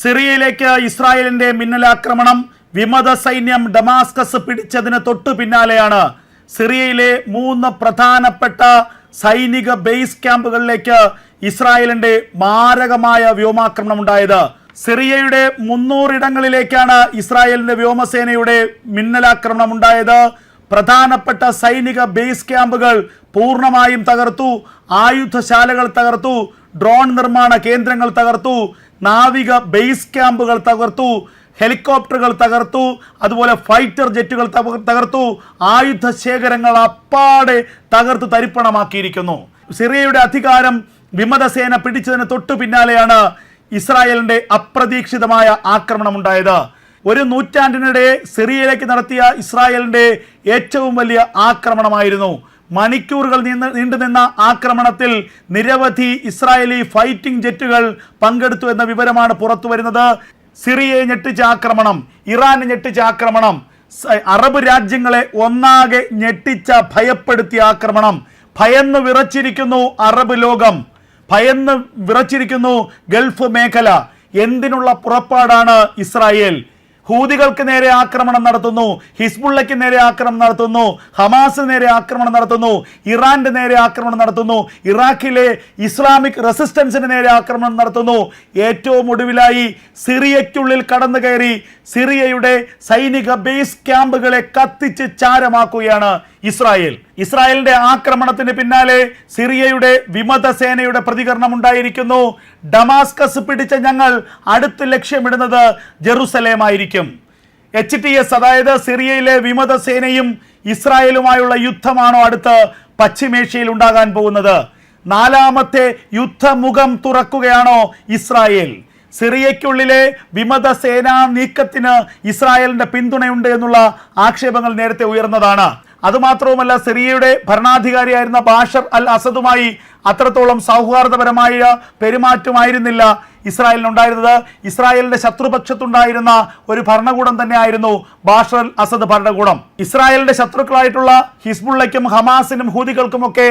സിറിയയിലേക്ക് ഇസ്രായേലിന്റെ മിന്നലാക്രമണം വിമത സൈന്യം ഡമാസ്കസ് പിടിച്ചതിന് തൊട്ടു പിന്നാലെയാണ് സിറിയയിലെ മൂന്ന് പ്രധാനപ്പെട്ട സൈനിക ബേസ് ക്യാമ്പുകളിലേക്ക് ഇസ്രായേലിന്റെ മാരകമായ വ്യോമാക്രമണം ഉണ്ടായത്. സിറിയയുടെ മുന്നൂറിടങ്ങളിലേക്കാണ് ഇസ്രായേലിന്റെ വ്യോമസേനയുടെ മിന്നലാക്രമണം ഉണ്ടായത്. പ്രധാനപ്പെട്ട സൈനിക ബേസ് ക്യാമ്പുകൾ പൂർണമായും തകർത്തു ആയുധശാലകൾ തകർത്തു ഡ്രോൺ നിർമ്മാണ കേന്ദ്രങ്ങൾ തകർത്തു നാവിക ബേസ് ക്യാമ്പുകൾ തകർത്തു ഹെലികോപ്റ്ററുകൾ തകർത്തു അതുപോലെ ഫൈറ്റർ ജെറ്റുകൾ തകർത്തു ആയുധ ശേഖരങ്ങൾ അപ്പാടെ തകർത്ത് തരിപ്പണമാക്കിയിരിക്കുന്നു. സിറിയയുടെ അധികാരം വിമതസേന പിടിച്ചതിന് തൊട്ടു പിന്നാലെയാണ് ഇസ്രായേലിന്റെ അപ്രതീക്ഷിതമായ ആക്രമണം ഉണ്ടായത് ഒരു നൂറ്റാണ്ടിനിടെ സിറിയയിലേക്ക് നടത്തിയ ഇസ്രായേലിന്റെ ഏറ്റവും വലിയ ആക്രമണമായിരുന്നു മണിക്കൂറുകൾ നീണ്ട നീണ്ടുനിന്ന ആക്രമണത്തിൽ നിരവധി ഇസ്രായേലി ഫൈറ്റിംഗ് ജെറ്റുകൾ പങ്കെടുത്തു എന്ന വിവരമാണ് പുറത്തു വരുന്നത്. സിറിയയെ ഞെട്ടിച്ച ആക്രമണം ഇറാനെ ഞെട്ടിച്ച ആക്രമണം അറബ് രാജ്യങ്ങളെ ഒന്നാകെ ഞെട്ടിച്ച ഭയപ്പെടുത്തിയ ആക്രമണം. ഭയന്ന് വിറച്ചിരിക്കുന്നു അറബ് ലോകം. ഭയന്ന് വിറച്ചിരിക്കുന്നു ഗൾഫ് മേഖല. എന്തിനുള്ള പുറപ്പാടാണ് ഇസ്രായേൽ? ഹൂതികൾക്ക് നേരെ ആക്രമണം നടത്തുന്നു. ഹിസ്ബുള്ളയ്ക്ക് നേരെ ആക്രമണം നടത്തുന്നു. ഹമാസിന് നേരെ ആക്രമണം നടത്തുന്നു. ഇറാന്റെ നേരെ ആക്രമണം നടത്തുന്നു. ഇറാഖിലെ ഇസ്ലാമിക് റെസിസ്റ്റൻസിന് നേരെ ആക്രമണം നടത്തുന്നു. ഏറ്റവും ഒടുവിലായി സിറിയയ്ക്കുള്ളിൽ കടന്നു കയറി സിറിയയുടെ സൈനിക ബേസ് ക്യാമ്പുകളെ കത്തിച്ച് ചാരമാക്കുകയാണ് ഇസ്രായേൽ. ഇസ്രായേലിന്റെ ആക്രമണത്തിന് പിന്നാലെ സിറിയയുടെ വിമത സേനയുടെ പ്രതികരണം ഉണ്ടായിരിക്കുന്നു ഡമാസ്കസ് പിടിച്ച ഞങ്ങൾ അടുത്ത് ലക്ഷ്യമിടുന്നത് ജെറുസലേമായിരിക്കും. എച്ച് ടി എസ് അതായത് സിറിയയിലെ വിമത സേനയും ഇസ്രായേലുമായുള്ള യുദ്ധമാണോ അടുത്ത് പശ്ചിമേഷ്യയിൽ ഉണ്ടാകാൻ പോകുന്നത്. നാലാമത്തെ യുദ്ധമുഖം തുറക്കുകയാണോ ഇസ്രായേൽ. സിറിയയ്ക്കുള്ളിലെ വിമത സേനാ നീക്കത്തിന് ഇസ്രായേലിന്റെ പിന്തുണയുണ്ട് എന്നുള്ള ആക്ഷേപങ്ങൾ നേരത്തെ ഉയർന്നതാണ്. അതുമാത്രവുമല്ല സിറിയയുടെ ഭരണാധികാരിയായിരുന്ന ബാഷർ അൽ അസദുമായി അത്രത്തോളം സൗഹാർദ്ദപരമായ പെരുമാറ്റമായിരുന്നില്ല ഇസ്രായേലിനുണ്ടായിരുന്നത്. ഇസ്രായേലിന്റെ ശത്രുപക്ഷത്തുണ്ടായിരുന്ന ഒരു ഭരണകൂടം തന്നെയായിരുന്നു ബാഷർ അൽ അസദ് ഭരണകൂടം. ഇസ്രായേലിന്റെ ശത്രുക്കളായിട്ടുള്ള ഹിസ്ബുള്ളയ്ക്കും ഹമാസിനും ഹൂതികൾക്കുമൊക്കെ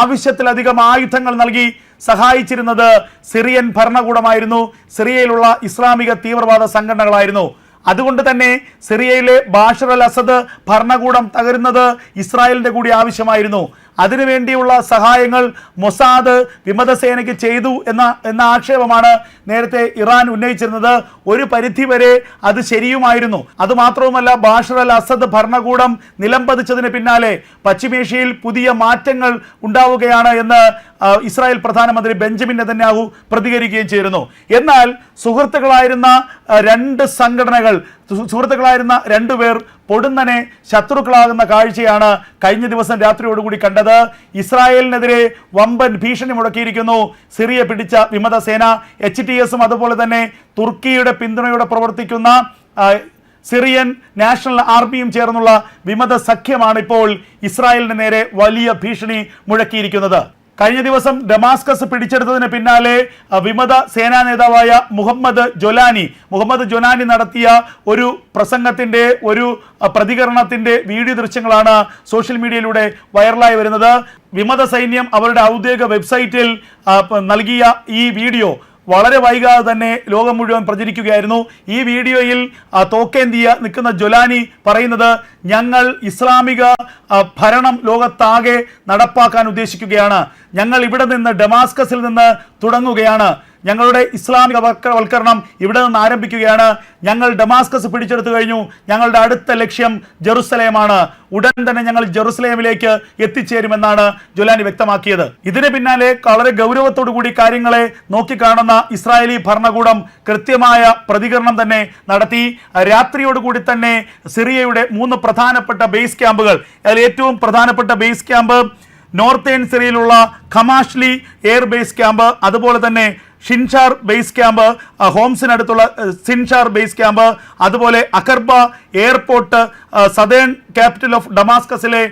ആവശ്യത്തിലധികം ആയുധങ്ങൾ നൽകി സഹായിച്ചിരുന്നത് സിറിയൻ ഭരണകൂടമായിരുന്നു. സിറിയയിലുള്ള ഇസ്ലാമിക തീവ്രവാദ സംഘടനകളായിരുന്നു. അതുകൊണ്ട് തന്നെ സിറിയയിലെ ബാഷർ അൽ അസദ് ഭരണകൂടം തകരുന്നത് ഇസ്രായേലിന്റെ കൂടി ആവശ്യമായിരുന്നു. അതിനുവേണ്ടിയുള്ള സഹായങ്ങൾ മൊസാദ് വിമതസേനയ്ക്ക് ചെയ്തു എന്ന എന്ന ആക്ഷേപമാണ് നേരത്തെ ഇറാൻ ഉന്നയിച്ചിരുന്നത്. ഒരു പരിധിവരെ അത് ശരിയുമായിരുന്നു. അതുമാത്രവുമല്ല ബാഷർ അൽ അസദ് ഭരണകൂടം നിലംപതിച്ചതിന് പിന്നാലെ പശ്ചിമേഷ്യയിൽ പുതിയ മാറ്റങ്ങൾ ഉണ്ടാവുകയാണ് എന്ന് ഇസ്രായേൽ പ്രധാനമന്ത്രി ബെഞ്ചമിൻ നെതന്യാഹു പ്രതികരിക്കുകയും ചെയ്തിരുന്നു. എന്നാൽ സുഹൃത്തുക്കളായിരുന്ന രണ്ട് സംഘടനകൾ സുഹൃത്തുക്കളായിരുന്ന രണ്ടുപേർ പൊടുന്നനെ ശത്രുക്കളാകുന്ന കാഴ്ചയാണ് കഴിഞ്ഞ ദിവസം രാത്രിയോടുകൂടി കണ്ടത്. ഇസ്രായേലിനെതിരെ വമ്പൻ ഭീഷണി മുടക്കിയിരിക്കുന്നു സിറിയ പിടിച്ച വിമത സേന എച്ച് ടി എസും അതുപോലെ തന്നെ തുർക്കിയുടെ പിന്തുണയോടെ പ്രവർത്തിക്കുന്ന സിറിയൻ നാഷണൽ ആർമിയും ചേർന്നുള്ള വിമത സഖ്യമാണ് ഇപ്പോൾ ഇസ്രായേലിന് നേരെ വലിയ ഭീഷണി മുഴക്കിയിരിക്കുന്നത്. കഴിഞ്ഞ ദിവസം ഡമാസ്കസ് പിടിച്ചെടുത്തതിന് പിന്നാലെ വിമത സേനാ നേതാവായ മുഹമ്മദ് ജൊലാനി മുഹമ്മദ് ജൊലാനി നടത്തിയ ഒരു പ്രസംഗത്തിന്റെ ഒരു പ്രതികരണത്തിന്റെ വീഡിയോ ദൃശ്യങ്ങളാണ് സോഷ്യൽ മീഡിയയിലൂടെ വൈറലായി വരുന്നത്. വിമത സൈന്യം അവരുടെ ഔദ്യോഗിക വെബ്സൈറ്റിൽ നൽകിയ ഈ വീഡിയോ വളരെ വൈകാതെ തന്നെ ലോകം മുഴുവൻ പ്രചരിക്കുകയായിരുന്നു. ഈ വീഡിയോയിൽ തോക്കേന്തിയ നിൽക്കുന്ന ജൊലാനി പറയുന്നത് ഞങ്ങൾ ഇസ്ലാമിക ഭരണം ലോകത്താകെ നടപ്പാക്കാൻ ഉദ്ദേശിക്കുകയാണ്. ഞങ്ങൾ ഇവിടെ നിന്ന് ഡമാസ്കസിൽ നിന്ന് തുടങ്ങുകയാണ്. ഞങ്ങളുടെ ഇസ്ലാമിക വൽക്കരണം ഇവിടെ നിന്ന് ആരംഭിക്കുകയാണ്. ഞങ്ങൾ ഡമാസ്കസ് പിടിച്ചെടുത്തു കഴിഞ്ഞു. ഞങ്ങളുടെ അടുത്ത ലക്ഷ്യം ജെറുസലേമാണ്. ഉടൻ തന്നെ ഞങ്ങൾ ജെറുസലേമിലേക്ക് എത്തിച്ചേരുമെന്നാണ് ജുലാനി വ്യക്തമാക്കിയത്. ഇതിന് പിന്നാലെ വളരെ കൂടി കാര്യങ്ങളെ നോക്കിക്കാണുന്ന ഇസ്രായേലി ഭരണകൂടം കൃത്യമായ പ്രതികരണം തന്നെ നടത്തി. രാത്രിയോടുകൂടി തന്നെ സിറിയയുടെ മൂന്ന് പ്രധാനപ്പെട്ട ബേസ് ക്യാമ്പുകൾ അതിൽ ഏറ്റവും പ്രധാനപ്പെട്ട ബേസ് ക്യാമ്പ് നോർത്തേൺ സിറിയയിലുള്ള ഖമാഷ്ലി എയർ ബേസ് ക്യാമ്പ് അതുപോലെ തന്നെ ഷിൻഷാർ ബേസ് ക്യാമ്പ് ഹോംസിനടുത്തുള്ള സിൻഷാർ ബേസ് ക്യാമ്പ് അതുപോലെ Aqraba airport southern capital of ഡമാസ്കസിലെ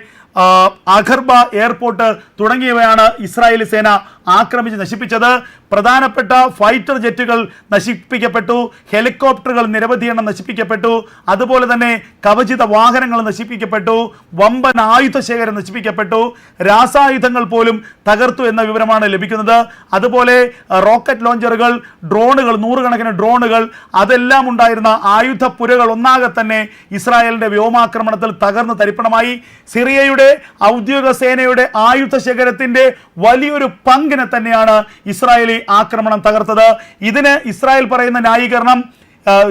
Aqraba airport തുടങ്ങിയവയാണ് ഇസ്രായേലി സേന ആക്രമിച്ച് നശിപ്പിച്ചത്. പ്രധാനപ്പെട്ട ഫൈറ്റർ ജെറ്റുകൾ നശിപ്പിക്കപ്പെട്ടു. ഹെലികോപ്റ്ററുകൾ നിരവധി എണ്ണം നശിപ്പിക്കപ്പെട്ടു. അതുപോലെ തന്നെ കവചിത വാഹനങ്ങൾ നശിപ്പിക്കപ്പെട്ടു. വമ്പൻ ആയുധ ശേഖരം നശിപ്പിക്കപ്പെട്ടു. രാസായുധങ്ങൾ പോലും തകർത്തു എന്ന വിവരമാണ് ലഭിക്കുന്നത്. അതുപോലെ റോക്കറ്റ് ലോഞ്ചറുകൾ ഡ്രോണുകൾ നൂറുകണക്കിന് ഡ്രോണുകൾ അതെല്ലാം ഉണ്ടായിരുന്ന ആയുധ പുരകൾ ഒന്നാകെ തന്നെ ഇസ്രായേലിന്റെ വ്യോമാക്രമണത്തിൽ തകർന്ന് തരിപ്പണമായി. സിറിയയുടെ ഔദ്യോഗിക സേനയുടെ ആയുധ ശേഖരത്തിന്റെ വലിയൊരു പങ്കിനെ തന്നെയാണ് ഇസ്രായേലി ആക്രമണം തകർത്തത്. ഇതിന് ഇസ്രായേൽ പറയുന്ന ന്യായീകരണം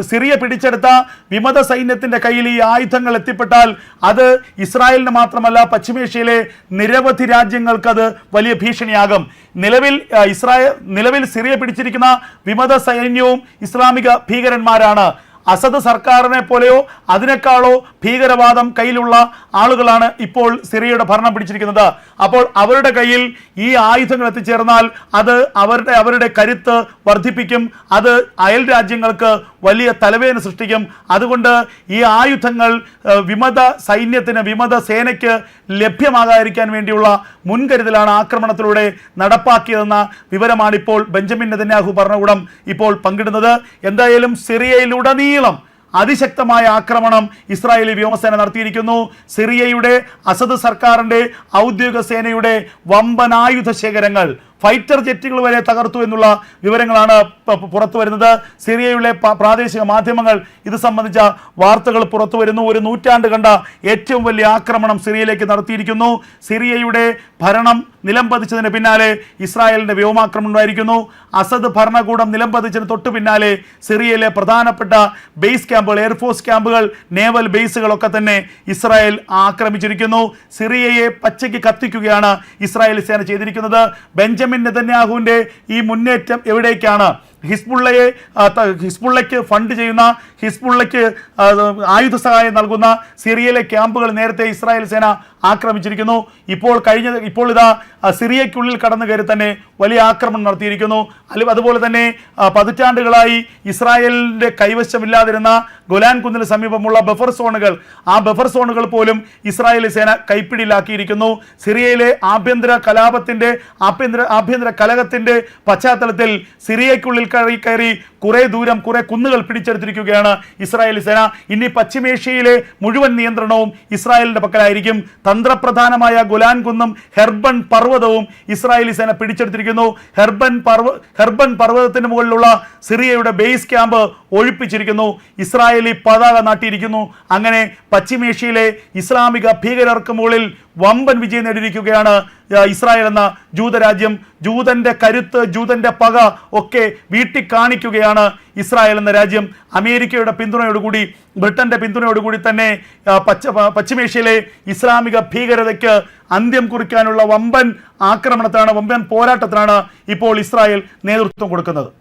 സിറിയ പിടിച്ചെടുത്ത വിമത സൈന്യത്തിന്റെ കയ്യിൽ ഈ ആയുധങ്ങൾ എത്തിപ്പെട്ടാൽ അത് ഇസ്രായേലിന് മാത്രമല്ല പശ്ചിമേഷ്യയിലെ നിരവധി രാജ്യങ്ങൾക്കത് വലിയ ഭീഷണിയാകും. നിലവിൽ ഇസ്രായേൽ നിലവിൽ സിറിയ പിടിച്ചിരിക്കുന്ന വിമത സൈന്യവും ഇസ്ലാമിക ഭീകരന്മാരാണ്. അസദ് സർക്കാരിനെ പോലെയോ അതിനേക്കാളോ ഭീകരവാദം കയ്യിലുള്ള ആളുകളാണ് ഇപ്പോൾ സിറിയയുടെ ഭരണം പിടിച്ചിരിക്കുന്നത്. അപ്പോൾ അവരുടെ കയ്യിൽ ഈ ആയുധങ്ങൾ എത്തിച്ചേർന്നാൽ അത് അവരുടെ അവരുടെ കരുത്ത് വർദ്ധിപ്പിക്കും. അത് അയൽ രാജ്യങ്ങൾക്ക് വലിയ തലവേദന സൃഷ്ടിക്കും. അതുകൊണ്ട് ഈ ആയുധങ്ങൾ വിമത സൈന്യത്തിന് വിമത സേനയ്ക്ക് ലഭ്യമാകാതിരിക്കാൻ വേണ്ടിയുള്ള മുൻകരുതലാണ് ആക്രമണത്തിലൂടെ നടപ്പാക്കിയതെന്ന വിവരമാണ് ഇപ്പോൾ ബെഞ്ചമിൻ നെതന്യാഹു ഭരണകൂടം ഇപ്പോൾ പങ്കിടുന്നത്. എന്തായാലും സിറിയയിലുടനീളം അതിശക്തമായ ആക്രമണം ഇസ്രായേലി വ്യോമസേന നടത്തിയിരിക്കുന്നു. സിറിയയുടെ അസദ് സർക്കാരിന്റെ ഔദ്യോഗിക സേനയുടെ വമ്പനായുധ ശേഖരങ്ങൾ ഫൈറ്റർ ജെറ്റുകൾ വരെ തകർത്തു എന്നുള്ള വിവരങ്ങളാണ് പുറത്തു വരുന്നത്. സിറിയയിലെ പ്രാദേശിക മാധ്യമങ്ങൾ ഇത് സംബന്ധിച്ച വാർത്തകൾ പുറത്തു വരുന്നു. ഒരു നൂറ്റാണ്ട് കണ്ട ഏറ്റവും വലിയ ആക്രമണം സിറിയയിലേക്ക് നടത്തിയിരിക്കുന്നു. സിറിയയുടെ ഭരണം നിലംപതിച്ചതിന് പിന്നാലെ ഇസ്രായേലിന്റെ വ്യോമാക്രമണം ഉണ്ടായിരിക്കുന്നു. അസദ് ഭരണകൂടം നിലംപതിച്ചതിന് തൊട്ടു പിന്നാലെ സിറിയയിലെ പ്രധാനപ്പെട്ട ബേസ് ക്യാമ്പുകൾ എയർഫോഴ്സ് ക്യാമ്പുകൾ നേവൽ ബേസുകളൊക്കെ തന്നെ ഇസ്രായേൽ ആക്രമിച്ചിരിക്കുന്നു. സിറിയയെ പച്ചയ്ക്ക് കത്തിക്കുകയാണ് ഇസ്രായേൽ സേന ചെയ്തിരിക്കുന്നത്. ബെഞ്ചമിൻ നെതന്യാഹുവിന്റെ ഈ മുന്നേറ്റം എവിടേക്കാണ്? ഹിസ്ബുള്ളയെ ഹിസ്ബുള്ളയ്ക്ക് ഫണ്ട് ചെയ്യുന്ന ഹിസ്ബുള്ളയ്ക്ക് ആയുധ സഹായം നൽകുന്ന സിറിയയിലെ ക്യാമ്പുകൾ നേരത്തെ ഇസ്രായേൽ സേന ആക്രമിച്ചിരിക്കുന്നു. ഇപ്പോൾ കഴിഞ്ഞ ഇപ്പോൾ ഇതാ സിറിയയ്ക്കുള്ളിൽ കടന്നു കയറി തന്നെ വലിയ ആക്രമണം നടത്തിയിരിക്കുന്നു. അല്ല അതുപോലെ തന്നെ പതിറ്റാണ്ടുകളായി ഇസ്രായേലിന്റെ കൈവശമില്ലാതിരുന്ന ഗൊലാൻ കുന്നിന് സമീപമുള്ള ബഫർ സോണുകൾ ആ ബഫർ സോണുകൾ പോലും ഇസ്രായേലി സേന കൈപ്പിടിയിലാക്കിയിരിക്കുന്നു. സിറിയയിലെ ആഭ്യന്തര കലാപത്തിന്റെ ആഭ്യന്തര ആഭ്യന്തര കലഹത്തിന്റെ പശ്ചാത്തലത്തിൽ സിറിയയ്ക്കുള്ളിൽ കയറി കയറി കുറേ ദൂരം കുറേ കുന്നുകൾ പിടിച്ചെടുത്തിരിക്കുകയാണ് ഇസ്രായേൽ സേന. ഇനി പശ്ചിമേഷ്യയിലെ മുഴുവൻ നിയന്ത്രണവും ഇസ്രായേലിന്റെ പക്കലായിരിക്കും. തന്ത്രപ്രധാനമായ ഗുലാൻ കുന്നും ഹെർബൺ പർവതവും ഇസ്രായേലി സേന പിടിച്ചെടുത്തിരിക്കുന്നു. ഹെർബൻ പർവ ഹെർബൻ പർവതത്തിന് മുകളിലുള്ള സിറിയയുടെ ബേസ് ക്യാമ്പ് ഒഴിപ്പിച്ചിരിക്കുന്നു. ഇസ്രായേലി പതാക നാട്ടിയിരിക്കുന്നു. അങ്ങനെ പശ്ചിമേഷ്യയിലെ ഇസ്ലാമിക ഭീകരർക്ക് മുകളിൽ വമ്പൻ വിജയം നേടിയിരിക്കുകയാണ് ഇസ്രായേൽ എന്ന ജൂതരാജ്യം. ജൂതന്റെ കരുത്ത് ജൂതന്റെ പക ഒക്കെ വീട്ടി കാണിക്കുകയാണ് ഇസ്രായേൽ എന്ന രാജ്യം. അമേരിക്കയുടെ പിന്തുണയോടുകൂടി ബ്രിട്ടന്റെ പിന്തുണയോടുകൂടി തന്നെ പശ്ച പശ്ചിമേഷ്യയിലെ ഇസ്ലാമിക ഭീകരതയ്ക്ക് അന്ത്യം കുറിക്കാനുള്ള വമ്പൻ ആക്രമണത്തിനാണ് വമ്പൻ പോരാട്ടത്തിനാണ് ഇപ്പോൾ ഇസ്രായേൽ നേതൃത്വം കൊടുക്കുന്നത്.